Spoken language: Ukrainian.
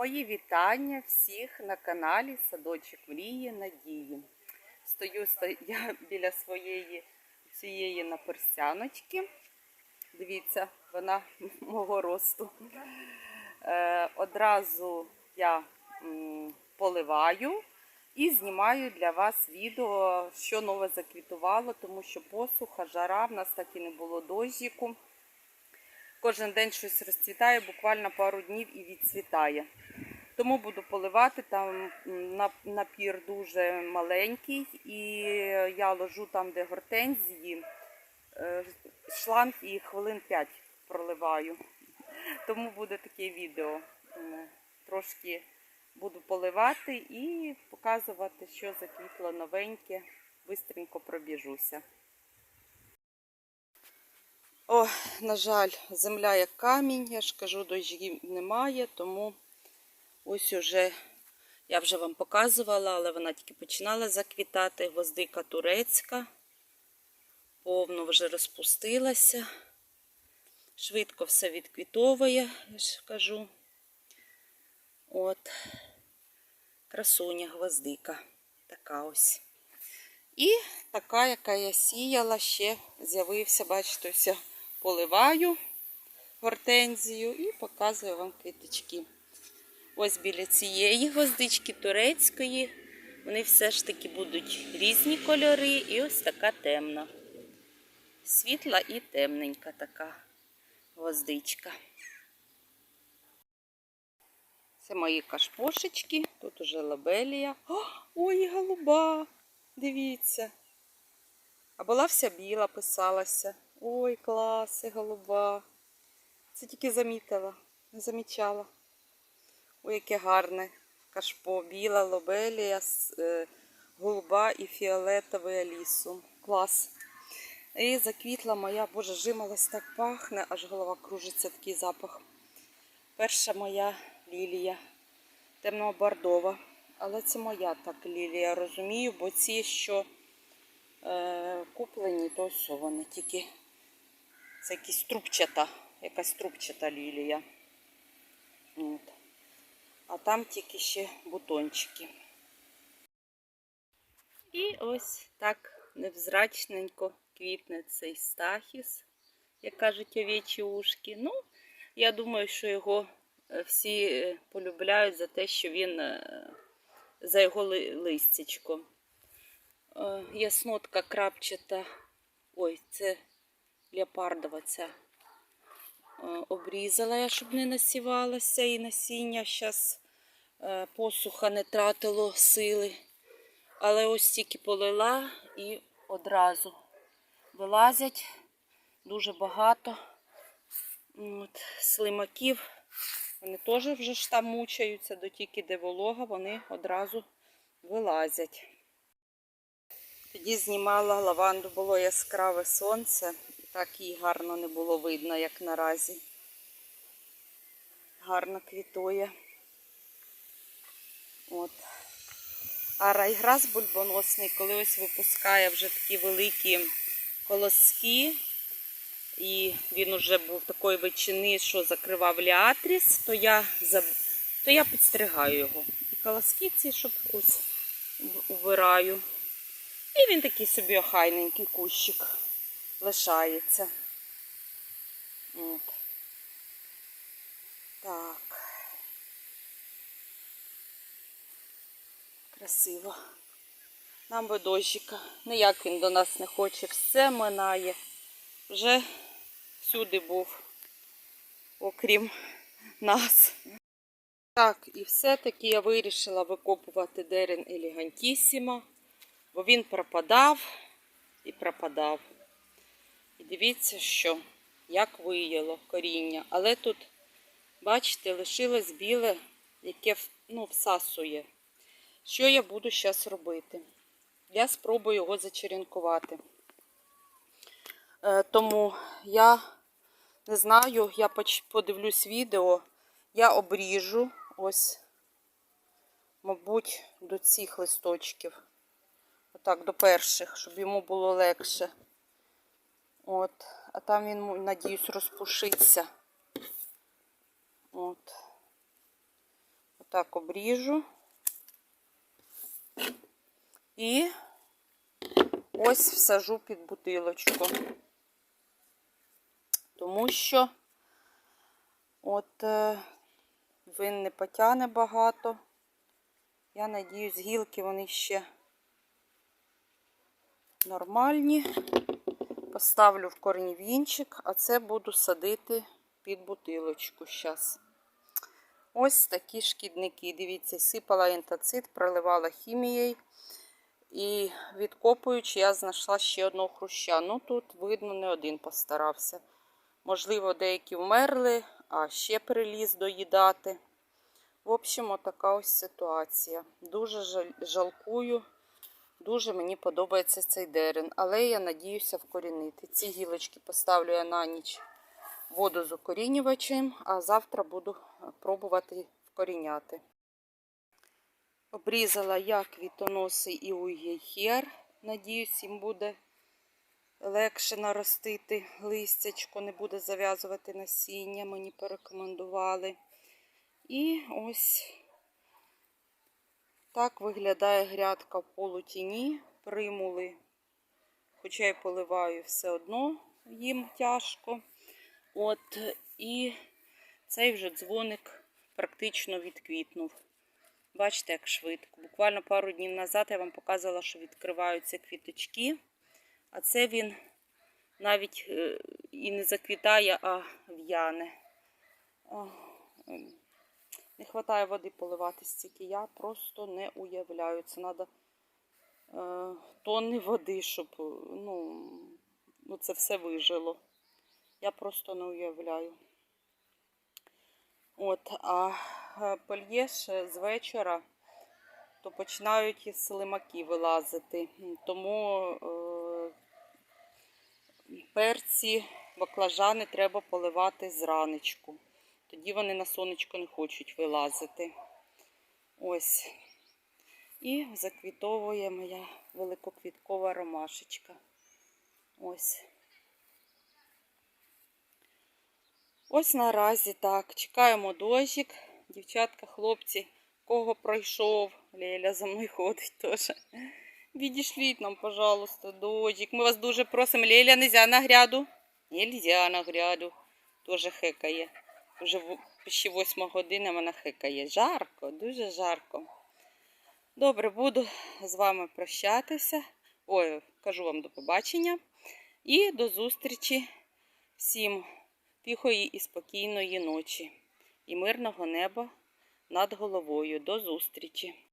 Мої вітання всіх на каналі Садочок Мрії Надії. Стою сто- я біля своєї цієї наперстяночки. Дивіться, вона мого росту. Е, одразу я поливаю і знімаю для вас відео, що нове заквітувало, тому що посуха, жара, в нас так і не було дощику. Кожен день щось розцвітає, буквально пару днів і відцвітає. Тому буду поливати. Там напір дуже маленький, і я ложу там, де гортензії, е, шланг і хвилин 5 проливаю. Тому буде таке відео. Трошки буду поливати і показувати, що заквітло новеньке. Бистренько пробіжуся. О, на жаль, земля як камінь, я ж кажу, дощів немає, тому ось уже я вже вам показувала, але вона тільки починала заквітати. Гвоздика турецька, повно вже розпустилася. Швидко все відквітовує, я ж кажу. От, красуня гвоздика. Така ось. І така, яка я сіяла, ще з'явився, бачите, ось поливаю гортензію і показую вам квіточки. Ось біля цієї гвоздички турецької. Вони все ж таки будуть різні кольори, і ось така темна. Світла і темненька така гвоздичка. Це мої кашпошечки. Тут уже лабелія. О, ой, голуба! Дивіться. А була вся біла, писалася. Ой, клас, і голуба. Це тільки замітила, не замічала. Ой, яке гарне кашпо. Біла лобелія, е, голуба і фіолетовий алісум. Клас. І заквітла моя, боже, жимолость так пахне, аж голова кружиться такий запах. Перша моя лілія, темно-бордова. Але це моя так лілія, розумію, бо ці, що е, куплені, то все вони тільки це якась трубчата, якась трубчата лілія. От. А там тільки ще бутончики. І ось так невзрачненько квітне цей стахіс, як кажуть овечі ушки. Ну, я думаю, що його е, всі е, полюбляють за те, що він е, за його ли- листячко. Яснотка крапчата. Ой, це леопардова ця. Е, Обрізала я, щоб не насівалася, і насіння зараз посуха не тратило сили. Але ось тільки полила і одразу вилазять дуже багато От, слимаків. Вони теж вже ж там мучаються, до тільки де волога, вони одразу вилазять. Тоді знімала лаванду, було яскраве сонце, так її гарно не було видно, як наразі. Гарно квітує. От. А райграс бульбоносний, коли ось випускає вже такі великі колоски, і він вже був такої величини, що закривав ліатріс, то я, то я підстригаю його. І колоски ці, щоб ось убираю. І він такий собі охайненький кущик лишається. От. Так. Красиво. Нам би дощика. Ніяк він до нас не хоче. Все минає. Вже всюди був, окрім нас. Так, і все-таки я вирішила викопувати дерен елегантісіма, бо він пропадав і пропадав. Дивіться, що, як вияло коріння. Але тут, бачите, лишилось біле, яке ну, всасує. Що я буду зараз робити? Я спробую його зачеренкувати. Е, Тому я не знаю, я подивлюсь відео, я обріжу ось, мабуть, до цих листочків. Отак, до перших, щоб йому було легше. От, а там він, надіюсь, розпушиться. От. отак обріжу. І ось всажу під бутилочку. Тому що от е, він не потягне багато. Я надіюсь, гілки вони ще нормальні. Поставлю в корнівінчик, а це буду садити під бутилочку зараз. Ось такі шкідники. Дивіться, сипала інтацит, проливала хімією. І відкопуючи, я знайшла ще одного хруща. Ну тут, видно, не один постарався. Можливо, деякі вмерли, а ще приліз доїдати. В общем, отака ось ситуація. Дуже жалкую. Дуже мені подобається цей дерен, але я надіюся вкорінити. Ці гілочки поставлю я на ніч воду з укорінювачем, а завтра буду е, пробувати вкоріняти. Обрізала я квітоноси і уєхер. Надіюсь, їм буде легше наростити листячко, не буде зав'язувати насіння, мені порекомендували. І ось так виглядає грядка полутіні, примули, хоча й поливаю все одно їм тяжко. От, і цей вже дзвоник практично відквітнув. Бачите, як швидко. Буквально пару днів назад я вам показувала, що відкриваються квіточки, а це він навіть е, і не заквітає, а в'яне. Не вистачає води поливати стільки. Я просто не уявляю. Це треба е, тонни води, щоб ну, ну, це все вижило. Я просто не уявляю. От, а е, польєш з вечора, то починають і слимаки вилазити. Тому е, перці, баклажани треба поливати зранечку. Тоді вони на сонечко не хочуть вилазити. Ось. І заквітовує моя великоквіткова ромашечка. Ось. Ось наразі так. Чекаємо дощик. Дівчатка, хлопці, кого пройшов. Леля за мною ходить теж. Відійшліть нам, пожалуйста, дощик. Ми вас дуже просимо. Леля, нельзя на гряду. Нельзя на гряду. Тоже хекає. Вже ще восьма година вона хикає. Жарко, дуже жарко. Добре, буду з вами прощатися. Ой, кажу вам до побачення. І до зустрічі всім тихої і спокійної ночі і мирного неба над головою. До зустрічі!